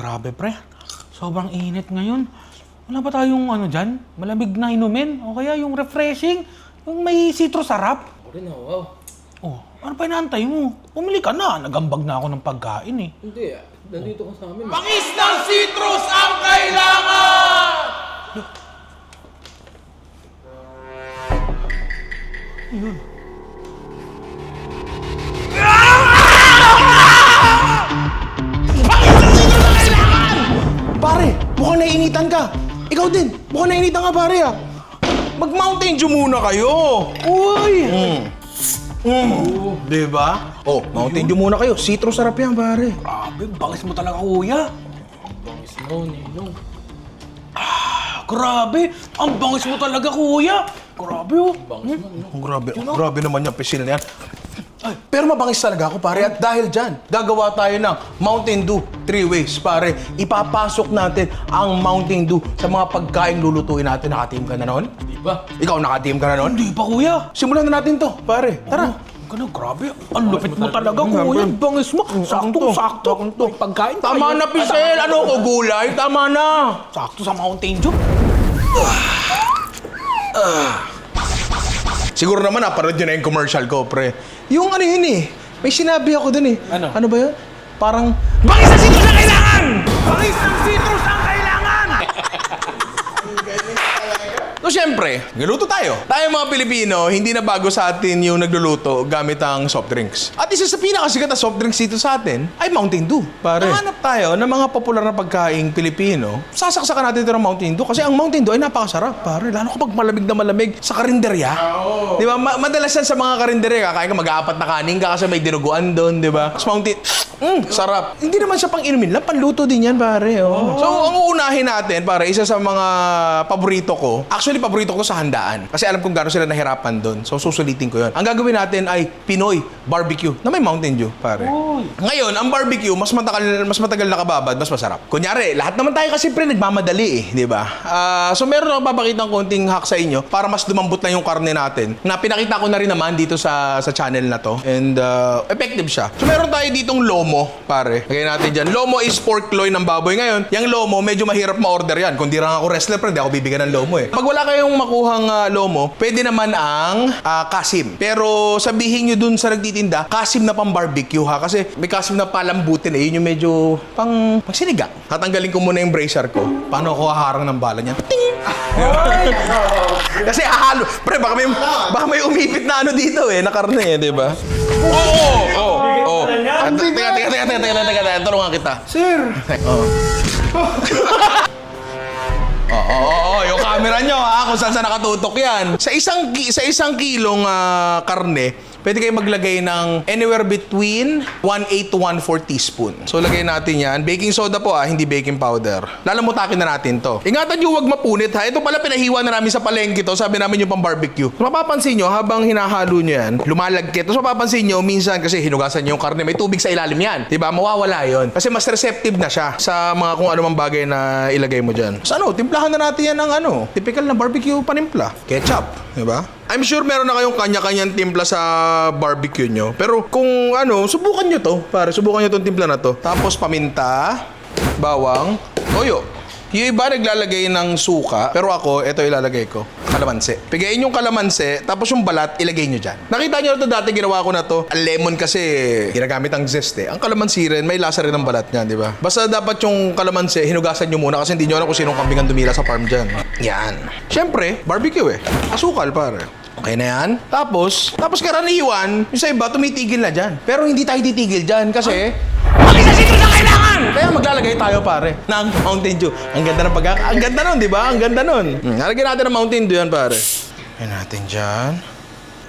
Grabe, pre. Sobrang init ngayon. Wala ba tayong ano dyan? Malamig na inumin? O kaya yung refreshing? Yung may citrus sarap? Ako rin, oh, wow. Oh, ano pa inaantay mo? Pumili ka na. Nagambag na ako ng pagkain eh. Hindi, ah. nandito ka sa amin. ah. Pangis ng citrus ang kailangan! Pare, naiinitan ka. Ikaw din, mukhang nainitan ka pare ah. Mag-Mountain Dew muna kayo. Uy! Mm. Mm. Di ba? Oh, Mountain Dew muna kayo. Citrus sarap yan, pare. Grabe, bangis mo talaga, kuya. Bangis mo, Ninong. Ah, grabe, ang bangis mo talaga, kuya. Grabe, oh. Bangis mo, Ninong. Oh, grabe, grabe naman yung pisil na yan. Ay, pero mabangis talaga ako, pare. At dahil dyan, gagawa tayo ng Mountain Dew three ways, pare. Ipapasok natin ang Mountain Dew sa mga pagkain lulutuin natin. Nakateam ka na noon? Di ba? Ikaw nakateam ka na noon? Hindi pa, kuya. Simulan na natin to, pare. Tara. Ganun, grabe. Ang lupit mo talaga, kuya. Ang bangis mo. Sakto, sakto. May pagkain Tama na, Pisel! Ano ko, gulay? Tama na! Sakto sa Mountain Dew. Siguro naman napanood nyo na yung commercial ko, pre. Yung ano yun eh. May sinabi ako dun eh. Ano? Ano ba yun? Parang... Bangis na citrus na kailangan! Bangis ng citrus ang kailangan! So, syempre, nagluluto tayo. Tayo mga Pilipino, hindi na bago sa atin yung nagluluto gamit ang soft drinks. At isa sa pinakasikat na soft drinks dito sa atin ay Mountain Dew. Pare. Nahanap tayo ng mga popular na pagkaing Pilipino. Sasaksakan natin ito ng Mountain Dew kasi ang Mountain Dew ay napakasarap, pare. Lalo kapag malamig na malamig sa karinderya. Di ba? Ma- madalas yan sa mga karinderya, kakain ka mag-aapat na kanin ka kasi may dinuguan doon, di ba? Tapos Mountain... Mm, sarap. Hindi naman siya pang inumin lang, panluto din yan, pare. Oh. So, ang uunahin natin, pare, isa sa mga paborito ko, actually, paborito ko sa handaan. Kasi alam kong gano'n sila nahirapan doon. So, susulitin ko yun. Ang gagawin natin ay Pinoy barbecue na may Mountain Dew, pare. Ngayon, ang barbecue, mas matagal, mas matagal nakababad, mas masarap. Kunyari, lahat naman tayo kasi pre, nagmamadali eh, di ba? Ah, so, meron akong papakita ng konting hack sa inyo para mas lumambot na yung karne natin. Na pinakita ko na rin naman dito sa sa channel na to. And uh, effective siya. So, meron tayo ditong lomo, pare. Lagay natin dyan. Lomo is pork loin ng baboy. Ngayon, yung lomo, medyo mahirap ma-order yan. Kung di lang ako wrestler, pre, hindi ako bibigyan ng lomo eh. Pag wala kayong makuhang ah, lomo, pwede naman ang ah, kasim. Pero sabihin nyo dun sa nagtitinda, kasim na pang barbecue ha. Kasi may kasim na palambutin eh. Yun yung medyo pang, pang sinigang. Tatanggalin ko muna yung bracer ko. Paano ako haharang ng bala niyan? Ting! Kasi hahalo. Pre, baka may, baka may umipit na ano dito eh, na karne eh, di ba? Oo, oo. oo. Ah, Teka, teka, teka, teka, teka, teka, teka, tulungan kita. Sir! Oo, oo, oo, yung camera nyo ha, kung saan saan nakatutok yan. Sa isang, ki- sa isang kilong ah, karne, pwede kayo maglagay ng anywhere between 1/8 to 1/4 teaspoon. So, lagay natin yan. Baking soda po ah, hindi baking powder. Lalamutakin na natin to. Ingatan nyo huwag mapunit ha. Ito pala pinahiwa na namin sa palengke to. Sabi namin yung pang barbecue. So, mapapansin nyo, habang hinahalo nyo yan, lumalagkit. Tapos mapapansin nyo, minsan kasi hinugasan nyo yung karne, may tubig sa ilalim yan. Diba? Mawawala yon Kasi mas receptive na siya sa mga kung ano mang bagay na ilagay mo dyan. So ano, timplahan na natin yan ng ano, typical na barbecue panimpla. Ketchup, di ba? I'm sure meron na kayong kanya-kanyang timpla sa barbecue nyo. Pero kung ano, subukan nyo to. Pare, subukan nyo tong timpla na to. Tapos paminta, bawang, toyo. Yung iba naglalagay ng suka, pero ako, ito ilalagay ko. Kalamansi. Pigayin yung kalamansi, tapos yung balat, ilagay nyo dyan. Nakita nyo na to dati, ginawa ko na to. Ang lemon kasi, ginagamit ang zest eh. Ang kalamansi rin, may lasa rin ang balat niyan, di ba? Basta dapat yung kalamansi, hinugasan nyo muna kasi hindi nyo alam kung sinong kambing ang dumila sa farm dyan. Yan. Siyempre, barbecue eh. Asukal, pare. Okay na yan. Tapos, tapos karaniwan, yung sa iba, tumitigil na dyan. Pero hindi tayo titigil dyan kasi... Bakit sa sitro na kailangan? Kaya maglalagay tayo pare ng Mountain Dew. Ang ganda ng pag Ang ganda nun, di ba? Ang ganda nun. Hmm, lalagyan natin ng Mountain Dew yan pare. Lagyan natin dyan.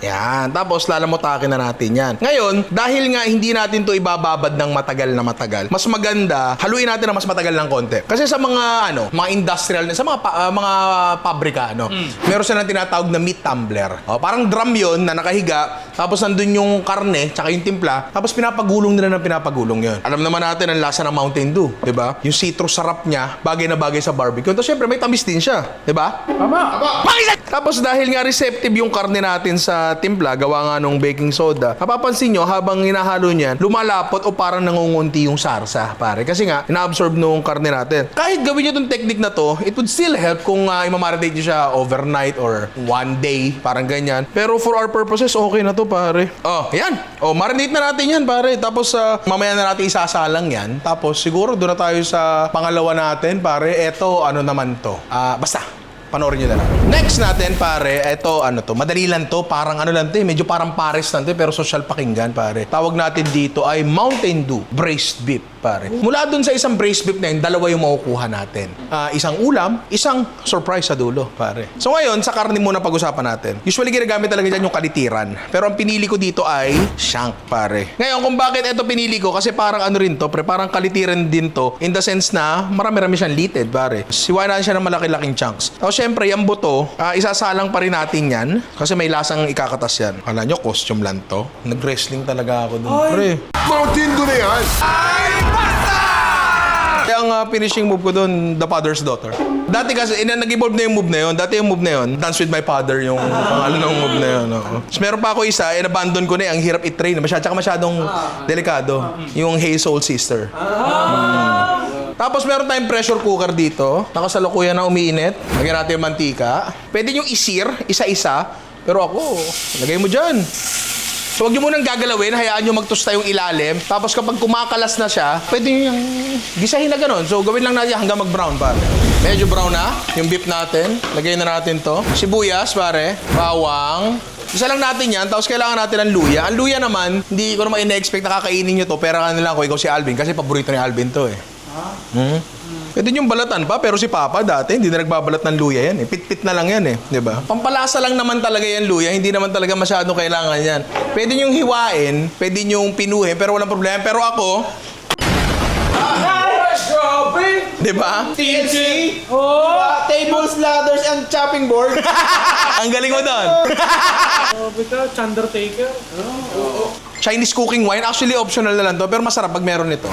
Yan. Tapos lalamutakin na natin yan. Ngayon, dahil nga hindi natin to ibababad ng matagal na matagal, mas maganda, haluin natin ng mas matagal ng konti. Kasi sa mga ano, mga industrial, sa mga pa- ah, mga pabrika, ano, meron silang tinatawag na meat tumbler. O, parang drum yon na nakahiga, tapos nandun yung karne, tsaka yung timpla, tapos pinapagulong nila ng pinapagulong yon. Alam naman natin ang lasa ng Mountain Dew, di ba? Yung citrus sarap niya, bagay na bagay sa barbecue. Tapos syempre may tamis din siya, di ba? Tama! Tapos dahil nga receptive yung karne natin sa timpla, gawa nga nung baking soda, mapapansin nyo, habang hinahalo niyan, lumalapot o parang nangungunti yung sarsa, pare. Kasi nga, ina-absorb nung karne natin. Kahit gawin nyo itong technique na to, it would still help kung uh, imamarinate nyo siya overnight or one day, parang ganyan. Pero for our purposes, okay na to, pare. Oh, yan. Oh, marinate na natin yan, pare. Tapos, uh, mamaya na natin isasalang yan. Tapos, siguro, doon na tayo sa pangalawa natin, pare. Eto, ano naman to? Ah, basta, Panoorin nyo na lang. Next natin, pare, eto, ano to, madali lang to, parang ano lang to, eh, medyo parang pares lang to, eh, pero social pakinggan, pare. Tawag natin dito ay Mountain Dew Braised Beef, pare. Mula dun sa isang braised beef na yun, dalawa yung makukuha natin. Ah, isang ulam, isang surprise sa dulo, pare. So ngayon, sa karne muna pag-usapan natin. Usually ginagamit talaga dyan yung kalitiran. Pero ang pinili ko dito ay shank, pare. Ngayon, kung bakit ito pinili ko, kasi parang ano rin to, pre, parang kalitiran din to, in the sense na marami-rami siyang litid, pare. Siwanan siya ng malaki-laking chunks. Tapos syempre, yung buto, ah, isasalang pa rin natin yan, kasi may lasang ikakatas yan. Kala nyo, costume lang to. Nag-wrestling talaga ako dun, pre. Mountain Dew na yan! Kaya ang ah, finishing move ko doon, the father's daughter. Dati kasi, ina, nag-evolve na yung move na yun. Dati yung move na yun, dance with my father, yung pangalan ng move na yun. oo. Tapos meron pa ako isa, in-abandon ko na eh, ang hirap i-train. Masyad, tsaka masyadong delikado. Yung Hey Soul Sister. Mm. Tapos meron tayong pressure cooker dito. Nakasalukuyan na umiinit. Lagyan natin yung mantika. Pwede yung isir, isa-isa. Pero ako, lagay mo dyan. So huwag nyo munang gagalawin, hayaan nyo magtusta yung ilalim. Tapos kapag kumakalas na siya, pwede nyo yung gisahin na ganun. So gawin lang natin hanggang mag-brown pare. Medyo brown na yung beef natin. Lagay na natin to. Sibuyas pare, bawang. Isa lang natin yan, tapos kailangan natin ng luya. Ang luya naman, hindi ko naman ina-expect na kakainin nyo to, pero ano lang ko, ikaw si Alvin, kasi paborito ni Alvin to eh. Hmm? Pwede yung balatan pa, pero si Papa dati, hindi na nagbabalat ng luya yan eh. Pit-pit na lang yan eh. Di ba? Pampalasa lang naman talaga yan luya, hindi naman talaga masyado kailangan yan. Pwede yung hiwain, pwede yung pinuhin, pero walang problema. Pero ako, di ba? TNC! Oh! tables, ladders, and chopping board. Ang galing mo doon. Sabi ka, Undertaker. Chinese cooking wine, actually optional na lang to, pero masarap pag meron nito.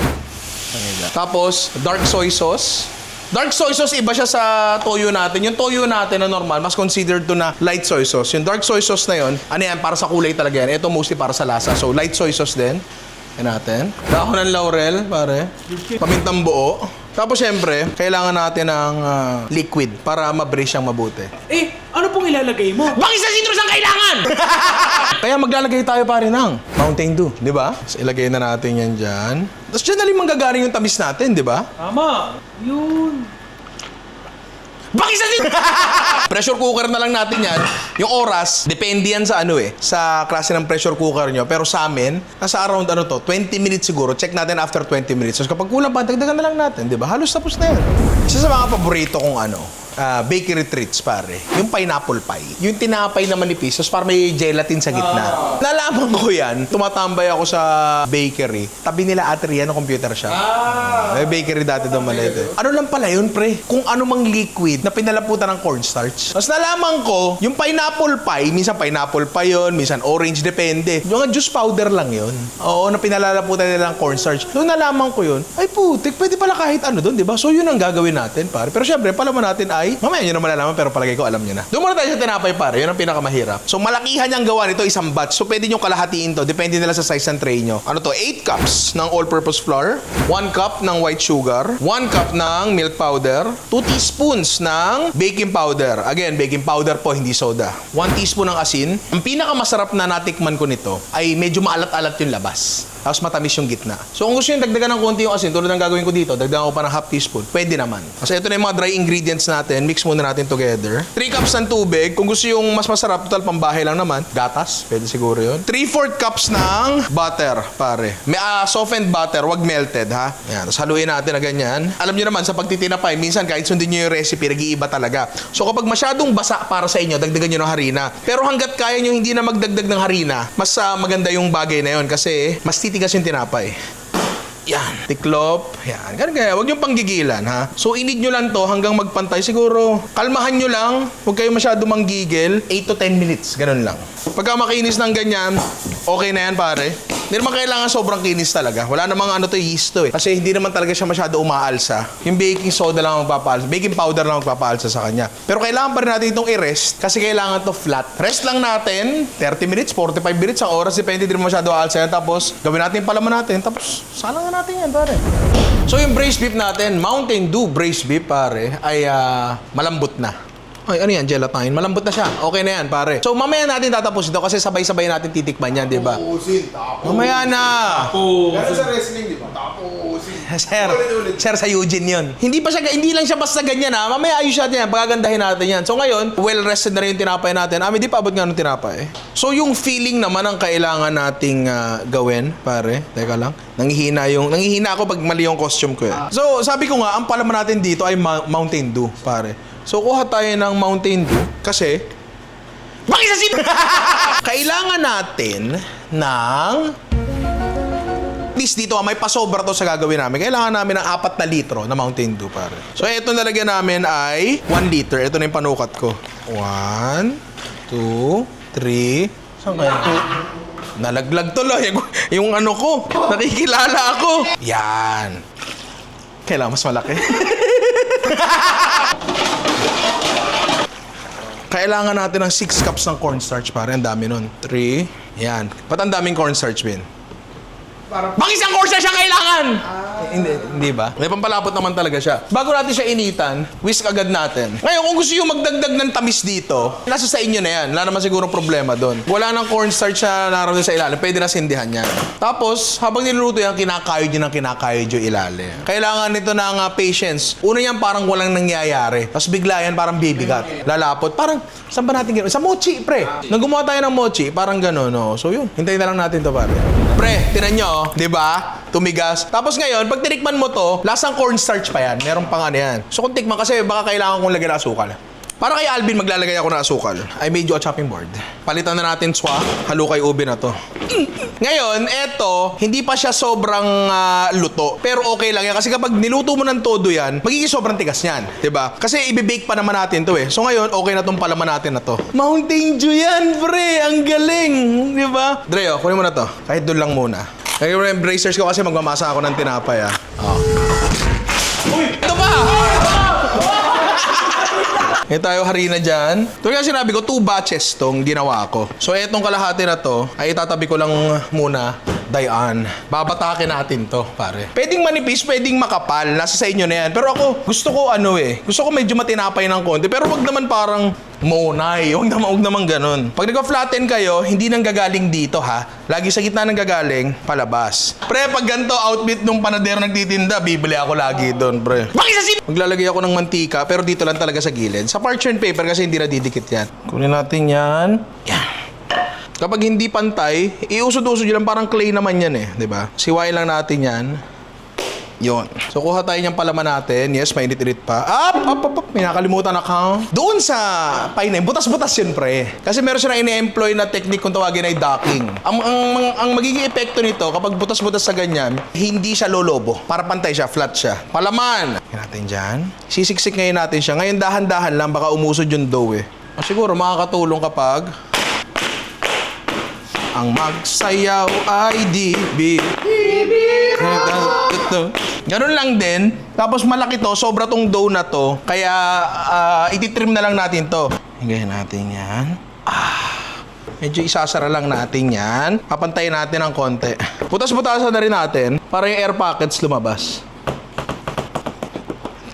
Tapos, dark soy sauce. Dark soy sauce, iba siya sa toyo natin. Yung toyo natin na normal, mas considered to na light soy sauce. Yung dark soy sauce na yun, ano yan, para sa kulay talaga yan. Ito mostly para sa lasa. So, light soy sauce din. Yan natin. Dahon ng laurel, pare. Pamintang buo. Tapos, syempre, kailangan natin ng ah, liquid para ma-braise siyang mabuti. Eh, ano pong ilalagay mo? Bakit sa citrus ang kailangan? Kaya maglalagay tayo pare ng Mountain Dew, di ba? So, ilagay na natin yan dyan. Tapos dyan na rin manggagaling yung tamis natin, di ba? Tama. Yun. Bakit sa citrus? pressure cooker na lang natin yan. Yung oras, depende yan sa ano eh, sa klase ng pressure cooker nyo. Pero sa amin, nasa around ano to, 20 minutes siguro. Check natin after 20 minutes. So kapag kulang pa, dagdagan na lang natin, di ba? Halos tapos na yan. Isa sa mga paborito kong ano, ah, bakery treats, pare. Yung pineapple pie. Yung tinapay na manipis, tapos parang may gelatin sa gitna. Nalaman ko yan, tumatambay ako sa bakery. Tabi nila ate yan, computer shop. May bakery dati doon maliit eh. Ano lang pala yun, pre? Kung ano mang liquid na pinalaputan ng cornstarch. Tapos nalaman ko, yung pineapple pie, minsan pineapple pie yun, minsan orange, depende. Yung juice powder lang yun. Oo, na pinalalaputan nila ng cornstarch. Nung nalaman ko yun, ay putik, pwede pala kahit ano doon, di ba? So yun ang gagawin natin, pare. Pero syempre, palaman natin ay, mamaya nyo na malalaman, pero palagay ko alam nyo na. Doon muna tayo sa tinapay, pare. Yun ang pinakamahirap. So malakihan yung gawa nito, isang batch. So pwede nyo kalahatiin to, depende nila sa size ng tray nyo. Ano to? 8 cups ng all-purpose flour, 1 cup ng white sugar, 1 cup ng milk powder, 2 teaspoons ng baking powder. Again, baking powder po, hindi soda. 1 teaspoon ng asin. Ang pinakamasarap na natikman ko nito ay medyo maalat-alat yung labas. Tapos matamis yung gitna. So kung gusto nyo dagdagan ng konti yung asin, tulad ng gagawin ko dito, dagdagan ko pa ng half teaspoon, pwede naman. Kasi ito na yung mga dry ingredients natin, mix muna natin together. 3 cups ng tubig, kung gusto yung mas masarap, total pambahay lang naman, gatas, pwede siguro yun. 3-4 cups ng butter, pare. May ah, softened butter, wag melted ha. Yan, tapos haluin natin na ganyan. Alam niyo naman, sa pagtitinapay, minsan kahit sundin niyo yung recipe, nag-iiba talaga. So kapag masyadong basa para sa inyo, dagdagan niyo ng harina. Pero hanggat kaya niyo hindi na magdagdag ng harina, mas ah, maganda yung bagay na yun kasi mas titigas yung tinapay. Yan. Tiklop. Yan. Ganun kaya. Huwag niyong panggigilan, ha? So, inid nyo lang to hanggang magpantay. Siguro, kalmahan nyo lang. Huwag kayo masyado manggigil. 8 to 10 minutes. Ganun lang. Pagka makinis ng ganyan, okay na yan, pare. Hindi naman kailangan sobrang kinis talaga. Wala namang ano to yeast to eh. Kasi hindi naman talaga siya masyado umaalsa. Yung baking soda lang ang magpapaalsa. Baking powder lang ang magpapaalsa sa kanya. Pero kailangan pa rin natin itong i-rest kasi kailangan to flat. Rest lang natin 30 minutes, 45 minutes, ang oras. Depende din masyado aalsa yan. Tapos gawin natin yung palaman natin. Tapos salang na natin yan pare. So yung braised beef natin, Mountain Dew braised beef pare, ay ah, malambot na. Ay, ano yan, gelatine? Malambot na siya. Okay na yan, pare. So, mamaya natin tatapos ito kasi sabay-sabay natin titikman yan, di ba? Tapusin, tapusin. Mamaya na! Pero sa wrestling, di ba? Tapusin. Sir, sir sa Eugene yun. Hindi pa siya, hindi lang siya basta ganyan ha. Mamaya ayos natin yan, pagagandahin natin yan. So ngayon, well-rested na rin yung tinapay natin. Ah, hindi pa abot nga ng tinapay. So yung feeling naman ang kailangan nating ah, gawin, pare. Teka lang. Nangihina yung, nangihina ako pag mali yung costume ko eh. So sabi ko nga, ang palaman natin dito ay Ma- Mountain Dew, pare. So kuha tayo ng Mountain Dew kasi sa Kailangan natin ng least dito, ah, may pasobra to sa gagawin namin. Kailangan namin ng 4 na litro na Mountain Dew, pare. So, ito nalagyan namin ay 1 liter. Ito na yung panukat ko. 1, 2, 3. Saan kaya? Nalaglag tuloy. Yung, yung ano ko. Nakikilala ako. Yan. Kailangan mas malaki. Kailangan natin ng 6 cups ng cornstarch, pare. Ang dami nun. 3. Yan. Ba't ang daming cornstarch, Ben? Bang isang cornstarch ang kailangan! Eh, hindi, hindi ba? May pampalapot naman talaga siya. Bago natin siya initan, whisk agad natin. Ngayon, kung gusto nyo magdagdag ng tamis dito, nasa sa inyo na yan. Wala naman siguro problema doon. Wala nang cornstarch na naroon sa ilalim. Pwede na sindihan yan. Tapos, habang niluluto yan, kinakayod nyo ng kinakayod yung ilalim. Kailangan nito ng uh, patience. Una yan, parang walang nangyayari. Tapos bigla yan, parang bibigat. Lalapot. Parang, saan ba natin gano'n? Sa mochi, pre. Nang gumawa tayo ng mochi, parang gano'n, no? So yun, hintayin na lang natin to pare. Pre, tinan nyo, oh. di ba? Tumigas. Tapos ngayon, pag tinikman mo to, lasang cornstarch pa yan. Meron pang ano yan. So kung tikman kasi, baka kailangan kong lagyan ng asukal. Para kay Alvin, maglalagay ako ng asukal. I made you a chopping board. Palitan na natin swa, halukay ube na to. Ngayon, eto, hindi pa siya sobrang ah, luto. Pero okay lang yan. Kasi kapag niluto mo ng todo yan, magiging sobrang tigas yan. 'di ba? Kasi ibibake pa naman natin to eh. So ngayon, okay na tong palaman natin na to. Mountain Dew yan, pre! Ang galing! ba? Dreo, kunin mo na to. Kahit doon lang muna. Kaya mo na yung bracers ko kasi magmamasa ako ng tinapay ah. Oh. Ito pa! May tayo harina dyan. Ito kaya sinabi ko, two batches tong ginawa ko. So, etong kalahati na to, ay itatabi ko lang muna. Dayan. Babatakin natin to, pare. Pwedeng manipis, pwedeng makapal. Nasa sa inyo na yan. Pero ako, gusto ko ano eh. Gusto ko medyo matinapay ng konti. Pero wag naman parang monay. Huwag naman, huwag naman ganun. Pag nag-flatten kayo, hindi nang gagaling dito ha. Lagi sa gitna nang gagaling, palabas. Pre, pag ganito outfit nung panadero nagtitinda, bibili ako lagi doon, pre. Maglalagay ako ng mantika, pero dito lang talaga sa gilid. Sa parchment paper kasi hindi na didikit yan. Kunin natin yan. Yan. Kapag hindi pantay, iusod-usod yun lang parang clay naman yan eh, di ba? Siwain lang natin yan. Yon. So, kuha tayo niyang palaman natin. Yes, mainit-init pa. Up, up, up, up. May nakalimutan na ka. Doon sa painin, butas-butas yun, pre. Kasi meron siya na ini-employ na technique kung tawagin ay docking. Ang, ang, ang, ang magiging epekto nito, kapag butas-butas sa ganyan, hindi siya lolobo. Para pantay siya, flat siya. Palaman. Yan natin dyan. Sisiksik ngayon natin siya. Ngayon, dahan-dahan lang, baka umusod yung dough eh. O, siguro, makakatulong kapag ang magsayaw ay di bi. Ganun lang din. Tapos malaki to, sobra tong dough na to. Kaya ah, ititrim na lang natin to. Higayin natin yan. Ah, medyo isasara lang natin yan. Papantayin natin ng konti. Butas-butasan na rin natin para yung air pockets lumabas.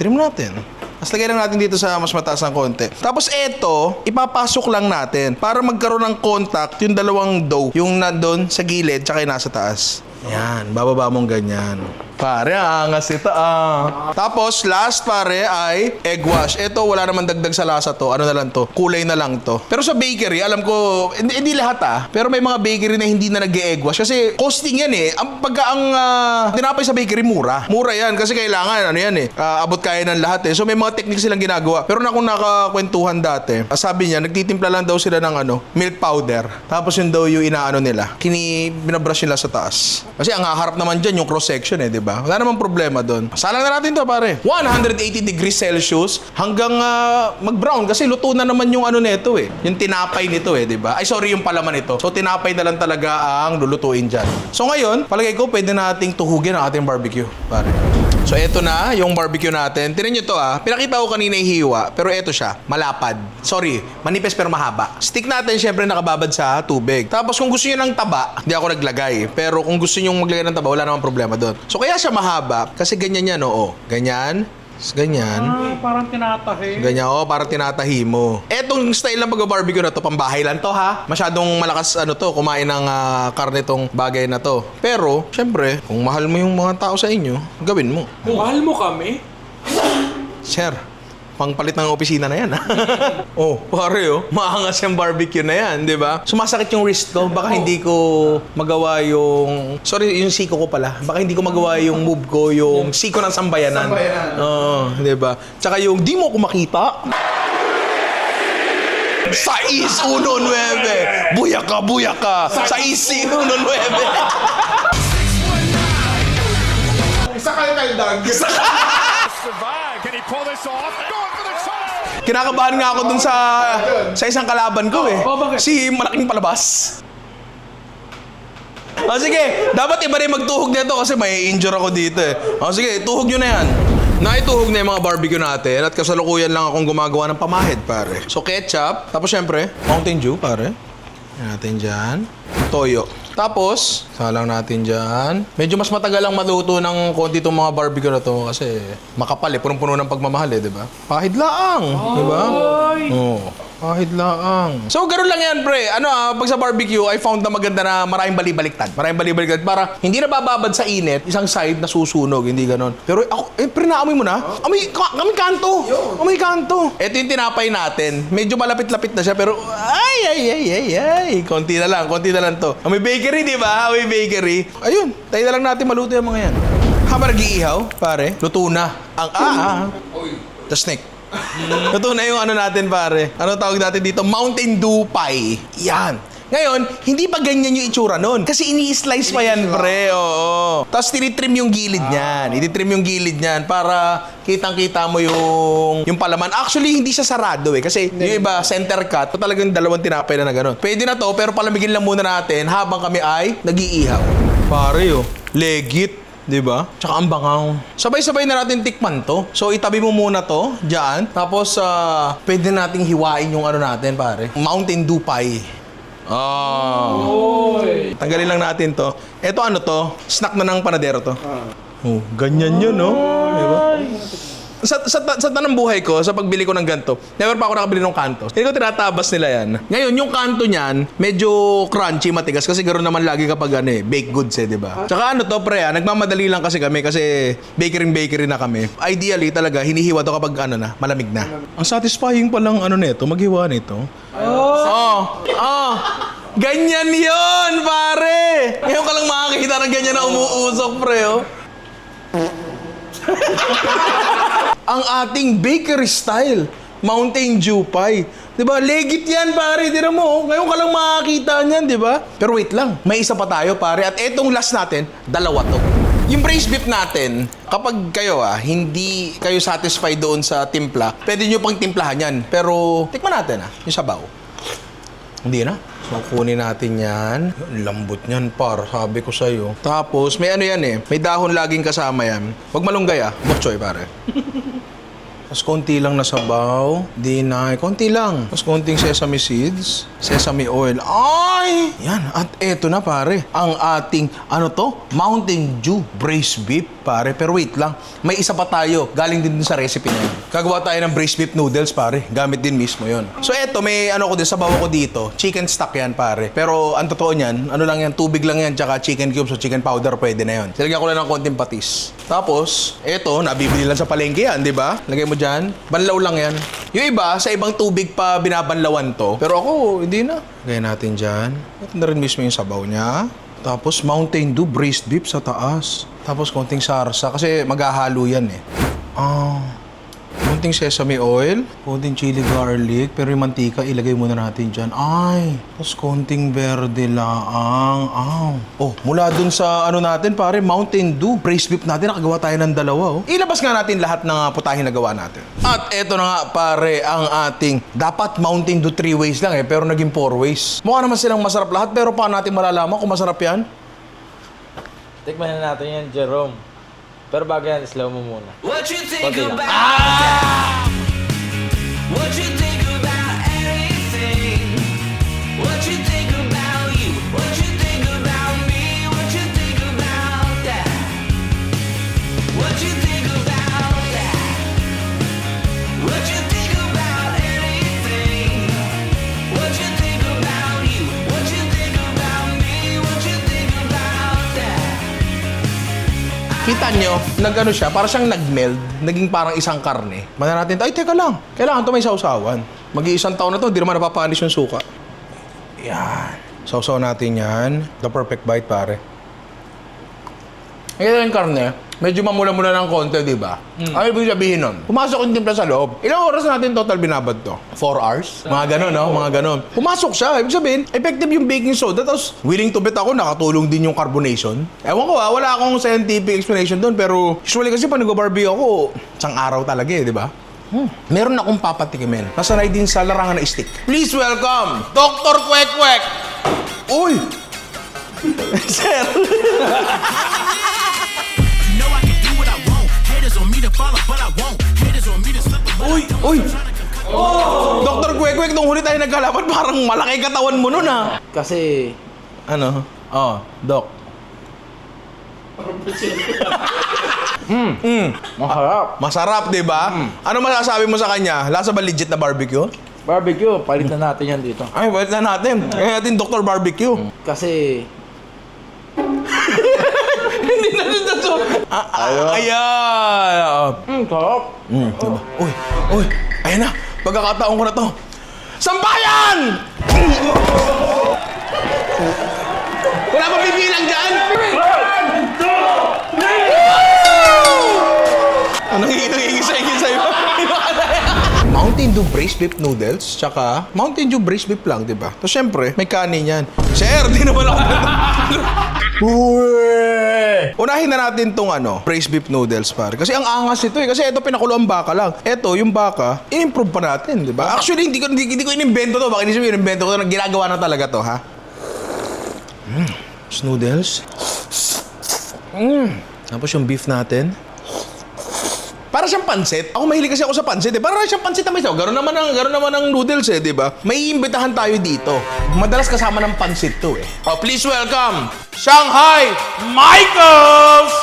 Trim natin. Tapos lagay lang natin dito sa mas mataas ng konti. Tapos eto, ipapasok lang natin para magkaroon ng contact yung dalawang dough. Yung nandun sa gilid tsaka yung nasa taas. Yan, bababa mong ganyan. Pare, angas ito ah. Tapos, last pare ay egg wash. Ito, wala naman dagdag sa lasa to. Ano na lang to? Kulay na lang to. Pero sa bakery, alam ko, hindi, hindi lahat ah. Pero may mga bakery na hindi na nag-egg wash. Kasi costing yan eh. Ang pagka ang ah, tinapay sa bakery, mura. Mura yan. Kasi kailangan, ano yan eh. ah, abot kaya ng lahat eh. So may mga techniques silang ginagawa. Pero na kung nakakwentuhan dati, ah, sabi niya, nagtitimpla lang daw sila ng ano, milk powder. Tapos yun daw yung inaano nila. Kini, binabrush nila sa taas. Kasi ang haharap naman dyan yung cross section eh, di ba? Ba? Wala namang problema doon. Salang na natin to, pare. 180 degrees Celsius hanggang ah, mag-brown kasi luto na naman yung ano nito eh. Yung tinapay nito eh, di ba? Ay, sorry, yung palaman nito. So, tinapay na lang talaga ang lulutuin dyan. So, ngayon, palagay ko, pwede nating tuhugin ang ating barbecue, pare. So, eto na yung barbecue natin. Tinan nyo to ah. Pinakita ko kanina yung hiwa, pero eto siya, malapad. Sorry, manipis pero mahaba. Stick natin, syempre nakababad sa tubig. Tapos kung gusto nyo ng taba, hindi ako naglagay. Pero kung gusto nyo maglagay ng taba, wala namang problema doon. So, kaya siya mahaba, kasi ganyan yan, oo. Ganyan, Tapos ganyan. Ah, parang tinatahi. Ganyan, oh, para tinatahi mo. Etong style ng pag-barbecue na to, pambahay lang to ha. Masyadong malakas ano to, kumain ng ah, karne tong bagay na to. Pero, syempre, kung mahal mo yung mga tao sa inyo, gawin mo. Mahal mo kami? Sir, pangpalit ng opisina na yan. oh, pare oh, maangas yung barbecue na yan, di ba? Sumasakit yung wrist ko, baka hindi ko magawa yung... Sorry, yung siko ko pala. Baka hindi ko magawa yung move ko, yung siko ng sambayanan. Sambayanan. Oo, di ba? Tsaka yung di mo ko makita. Sais uno nueve. Buyaka, buyaka. Sais uno nueve. Isa kayo kayo dag. survive. Can he pull this off? Going for the top. Kinakabahan nga ako dun sa sa isang kalaban ko eh. Oh, bakit? Si malaking palabas. O sige, dapat iba rin magtuhog nito kasi may injure ako dito eh. O sige, tuhog nyo na yan. Naituhog na yung mga barbecue natin at kasalukuyan lang akong gumagawa ng pamahid, pare. So, ketchup. Tapos, syempre, Mountain Dew, pare. Yan natin dyan. Toyo. Tapos, salang natin dyan. Medyo mas matagal lang maluto ng konti itong mga barbecue na to kasi makapal eh. Punong-puno ng pagmamahal eh, di ba? Pahid laang, di ba? Oo. Pahid laang. So, ganoon lang yan, pre. Ano ah, pag sa barbecue, I found na maganda na maraming balibaliktad. Maraming balibaliktad para hindi na bababad sa init, isang side na susunog, hindi ganon. Pero ako, eh, pre, naamoy mo na? Amoy, ka, amoy kanto. Amoy kanto. Ito yung tinapay natin. Medyo malapit-lapit na siya, pero ay, ay, ay, ay, ay. Konti na lang, konti na lang to. Amoy bakery, di ba? Amoy bakery. Ayun, tayo na lang natin maluto yung mga yan. Habang nag-iihaw, pare, luto na. Ang ah, ah. The snake. Luto na yung ano natin, pare. Ano tawag natin dito? Mountain Dew Pie. Yan. Ngayon, hindi pa ganyan yung itsura nun. Kasi ini-slice pa yan, pre. Oo. Tapos tinitrim yung gilid niyan. Ititrim yung gilid niyan para kitang-kita mo yung yung palaman. Actually, hindi siya sarado eh. Kasi yung iba, center cut. Ito talagang dalawang tinapay na na ganun. Pwede na to, pero palamigin lang muna natin habang kami ay nag-iihaw. Pare, oh. Legit. 'Di ba? Tsaka ang bangaw. Sabay-sabay na natin tikman to. So itabi mo muna to diyan. Tapos ah, pwede nating hiwain yung ano natin, pare. Mountain Dew pie. Oh. Tanggalin lang natin to. Ito ano to? Snack na ng panadero to. Oh, ganyan yun, no? Di ba? Sa, sa, sa tanang buhay ko, sa pagbili ko ng ganito, never pa ako nakabili ng kanto. Hindi ko tinatabas nila yan. Ngayon, yung kanto niyan, medyo crunchy, matigas. Kasi ganoon naman lagi kapag ano eh, baked goods eh, di ba? Tsaka ano to, pre, ah, nagmamadali lang kasi kami kasi bakery-bakery na kami. Ideally talaga, hinihiwa to kapag ano na, malamig na. Ang satisfying palang ano nito, maghiwa nito. Oh! Oh! Oh! Ganyan yon pare! Ngayon ka lang makakita ng ganyan na umuusok, pre, oh. ang ating bakery style Mountain Dew pie. 'Di ba? Legit 'yan, pare. Tira mo, oh. ngayon ka lang makakita niyan, 'di ba? Pero wait lang, may isa pa tayo, pare. At etong last natin, dalawa to. Yung braised beef natin, kapag kayo ah, hindi kayo satisfied doon sa timpla, pwede nyo pang timplahan yan. Pero, tikman natin ah, yung sabaw. Hindi na. So, kunin natin yan. Lambot niyan, par. Sabi ko sa'yo. Tapos, may ano yan eh. May dahon laging kasama yan. Huwag malunggay ah. Bok choy, pare. Tapos konti lang na sabaw. Di na. Konti lang. Tapos konting sesame seeds. Sesame oil. Ay! Yan. At eto na pare. Ang ating, ano to? Mountain Dew braised beef pare. Pero wait lang. May isa pa tayo. Galing din sa recipe na yun. Gagawa tayo ng braised beef noodles pare. Gamit din mismo yon. So eto, may ano ko din, sabaw ko dito. Chicken stock yan pare. Pero ang totoo niyan, ano lang yan, tubig lang yan, tsaka chicken cubes o chicken powder pwede na yon. Silagyan ko lang ng konting patis. Tapos, eto, nabibili lang sa palengke yan, di ba? Lagay mo dyan. Banlaw lang yan. Yung iba, sa ibang tubig pa binabanlawan to. Pero ako, hindi na. Lagay natin dyan. Ito na rin mismo yung sabaw niya. Tapos, Mountain Dew braised beef sa taas. Tapos, konting sarsa. Kasi maghahalo yan eh. Ah. Konting sesame oil, konting chili garlic, pero yung mantika ilagay muna natin dyan. Ay, tapos konting verde laang. Aw. Oh, mula dun sa ano natin, pare, Mountain Dew. Braised beef natin, nakagawa tayo ng dalawa. Oh. Ilabas nga natin lahat ng uh, putahin na gawa natin. At eto na nga, pare, ang ating, dapat Mountain Dew three ways lang eh, pero naging four ways. Mukha naman silang masarap lahat, pero paano natin malalaman kung masarap yan? Tikman na natin yan, Jerome. Pero bago yan, slow mo muna. What you think Konti lang. about What you think about anything? What you Kita nyo, nag-ano siya, para siyang nag-meld, naging parang isang karne. Mana natin, ay teka lang, kailangan to may sausawan. Mag-iisang taon na to, hindi naman napapanis yung suka. Yan. Sausaw natin yan. The perfect bite, pare. Ngayon yung karne, medyo mamula-mula ng konti, di ba? Ano ibig sabihin nun? Pumasok yung timpla sa loob. Ilang oras natin total binabad to? Four hours? Mga ganon, no? Mga ganon. Pumasok siya. Ibig sabihin, effective yung baking soda. Tapos, willing to bet ako, nakatulong din yung carbonation. Ewan ko ah, wala akong scientific explanation doon. Pero, usually kasi pag nag-barbecue ako, isang araw talaga eh, di ba? Hmm. Meron akong papatikimin. Nasanay din sa larangan na stick. Please welcome, Dr. Kwek Kwek! Uy! Sir! Uy! Uy! Dr. Kwek Kwek, nung huli tayo nagkalaban, parang malaki katawan mo nun ah. Kasi, Ano? Oh, Doc. masarap. Masarap, di ba? Ano masasabi mo sa kanya? Lasa ba legit na barbecue? Barbecue, palitan natin yan dito. Ay, na natin. Kaya natin Dr. Barbecue. Kasi, Hindi na dito to. Ah, ah, ayan. Oh. mm, sarap. Mm, diba? Uy, uy, ayan na. Pagkakataon ko na to. Sampayan! Wala pa bibilang dyan? Anong hingi-hingi sa'yo? Mountain Dew braised beef noodles, tsaka Mountain Dew braised beef lang, di ba? So, syempre, may kanin yan. Sir, di naman ako... Uwe! Unahin na natin tong ano, braised beef noodles, pare. Kasi ang angas ito eh. Kasi ito pinakulo ang baka lang. Ito, yung baka, in-improve pa natin, di ba? Actually, hindi ko, hindi, hindi ko inimbento to. Baka sabihin, inimbento ko to. Ginagawa na talaga to, ha? Mm. Noodles. Mm. Tapos yung beef natin. Para siyang pansit. Ako mahilig kasi ako sa pansit eh. Para siyang pansit na may sabaw. Gano'n naman ang, gano'n naman ang noodles eh, di ba? May iimbitahan tayo dito. Madalas kasama ng pansit to eh. Oh, please welcome, Shanghai Michaels!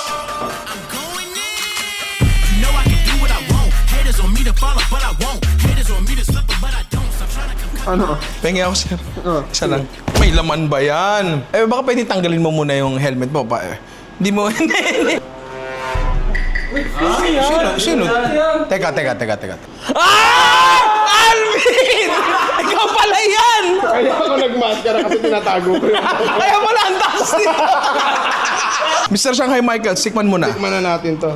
come. Pengi ako, sir. Isa lang. May laman ba yan? Eh, baka pwede tanggalin mo muna yung helmet mo pa eh. Hindi mo. Sino? Sino? Teka, teka, teka, teka. Ah! Alvin! Ikaw pala yan! Kaya ako nagmaskara kasi tinatago ko yun. Kaya pala ang taas nito. Mr. Shanghai Michael, sikman mo na. Tikman na natin to.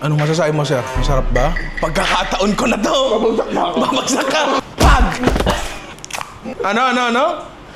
Anong masasabi mo, sir? Masarap ba? Pagkakataon ko na to. Babagsak na ako. Babagsak ka. Pag! Ano, ano, ano?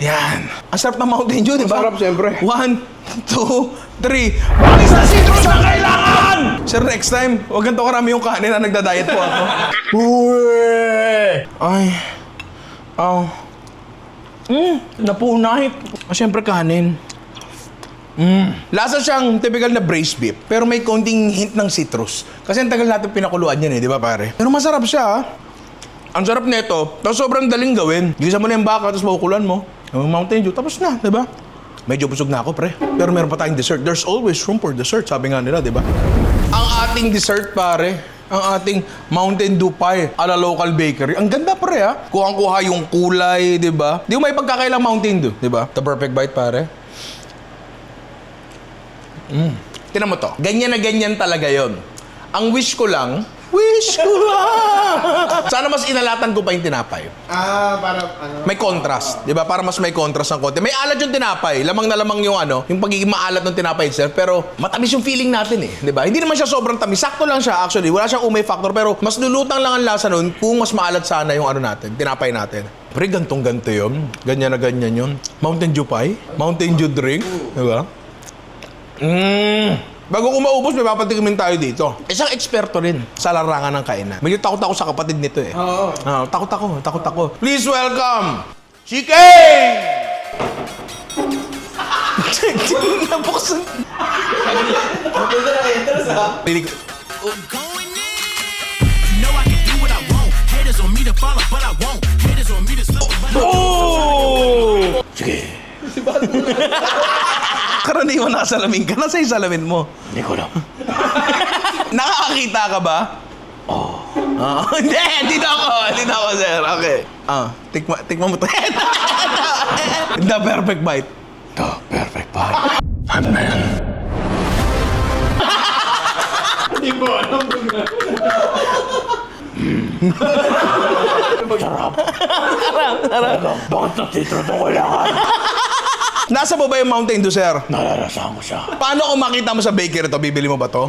Yan. Ang sarap ng Mountain Dew, di ba? Masarap, siyempre. One, two, three. Bakit sa citrus na kailangan? Sir, next time, huwag ganito karami yung kanin na nagda-diet po ako. Uwe! Ay. Aw. Mm, napunahit. Ah, Siyempre kanin. Mm. Lasa siyang typical na braised beef, pero may konting hint ng citrus. Kasi ang tagal natin pinakuluan yan eh, di ba pare? Pero masarap siya ah. Ang sarap nito, tapos sobrang daling gawin. Gisa mo na yung baka, tapos makukulan mo. Yung Mountain Dew, tapos na, di ba? Medyo busog na ako, pre. Pero meron pa tayong dessert. There's always room for dessert, sabi nga nila, di ba? Ang ating dessert, pare, ang ating Mountain Dew pie ala local bakery. Ang ganda, pre, ha? Kuhang-kuha yung kulay, di ba? Di mo may pagkakailang Mountain Dew, di ba? The perfect bite, pare. Tinan mo to. Ganyan na ganyan talaga yon. Ang wish ko lang, wish ko lang. Sana mas inalatan ko pa yung tinapay. Ah, para ano. May contrast, 'di ba? Para mas may contrast ng konti. May alat yung tinapay, lamang na lamang yung ano, yung pagiging maalat ng tinapay itself, pero matamis yung feeling natin eh, 'di ba? Hindi naman siya sobrang tamis, sakto lang siya actually. Wala siyang umay factor, pero mas lulutang lang ang lasa nun kung mas maalat sana yung ano natin, tinapay natin. Pre, gantong ganto yun. Ganyan na ganyan yun. Mountain Dew pie, Mountain Dew drink, 'di ba? Mmm. Bago ko maubos, may papatikimin tayo dito. Isang eksperto rin sa larangan ng kainan. Medyo takot ako sa kapatid nito eh. Oo. takot ako, takot ako. Please welcome, Chicken! Nabuksan. Pinig- Going in. You Karaniwan nakasalamin ka. Nasa salamin mo? Hindi ko alam. Nakakakita ka ba? Oo. Oh. hindi, dito ako. Dito ako, sir. Okay. Ah, tikma, tikma mo to. The perfect bite. The perfect bite. I'm man. Nasa ba ba yung Mountain Dew, sir? Nararasahan ko siya. Paano kung makita mo sa bakery to? Bibili mo ba to?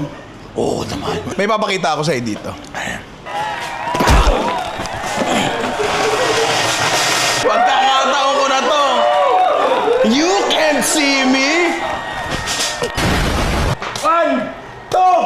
Oo naman. May papakita ako sa'yo dito. Pagkakataon ko na to. You can see me. One, two,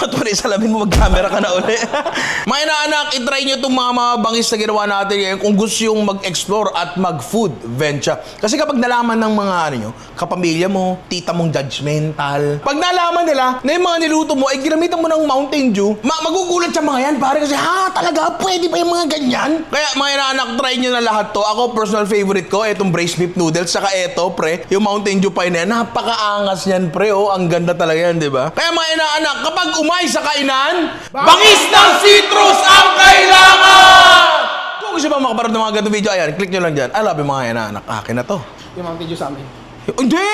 Ba't pa rin salamin mo mag-camera ka na uli? mga inaanak, itry nyo itong mga mabangis na ginawa natin ngayon kung gusto yung mag-explore at mag-food venture. Kasi kapag nalaman ng mga ano nyo, kapamilya mo, tita mong judgmental, pag nalaman nila na yung mga niluto mo ay ginamitan mo ng Mountain Dew, ma- magugulat sa mga yan, pare kasi ha, talaga, pwede ba yung mga ganyan? Kaya mga inaanak, try nyo na lahat to. Ako, personal favorite ko, itong braised beef noodles, saka eto, pre, yung Mountain Dew pie na yan, napakaangas yan, pre, oh, ang ganda talaga yan, di ba? Kaya mga inaanak, kapag umay sa kainan, bangis ng citrus ang kailangan! Kung gusto ba makaparod ng mga ganitong video, ayan, click nyo lang dyan. I love you mga inaanak. Akin na to. Yung Mountain Dew sa amin. Hindi!